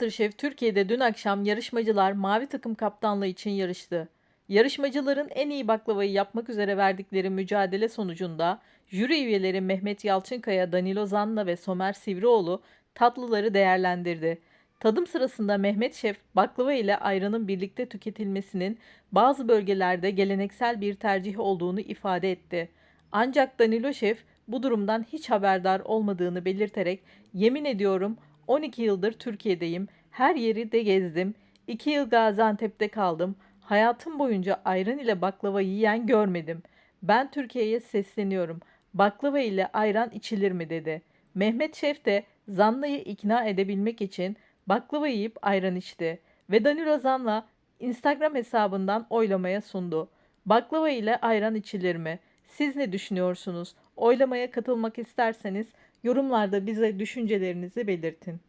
MasterChef Türkiye'de dün akşam yarışmacılar mavi takım kaptanlığı için yarıştı. Yarışmacıların en iyi baklavayı yapmak üzere verdikleri mücadele sonucunda jüri üyeleri Mehmet Yalçınkaya, Danilo Zanna ve Somer Sivrioğlu tatlıları değerlendirdi. Tadım sırasında Mehmet Şef baklava ile ayranın birlikte tüketilmesinin bazı bölgelerde geleneksel bir tercih olduğunu ifade etti. Ancak Danilo Şef bu durumdan hiç haberdar olmadığını belirterek yemin ediyorum 12 yıldır Türkiye'deyim. Her yeri de gezdim. 2 yıl Gaziantep'te kaldım. Hayatım boyunca ayran ile baklava yiyen görmedim. Ben Türkiye'ye sesleniyorum. Baklava ile ayran içilir mi dedi. Mehmet Şef de Zanna'yı ikna edebilmek için baklava yiyip ayran içti. Ve Danilo Zanla Instagram hesabından oylamaya sundu. Baklava ile ayran içilir mi? Siz ne düşünüyorsunuz? Oylamaya katılmak isterseniz yorumlarda bize düşüncelerinizi belirtin.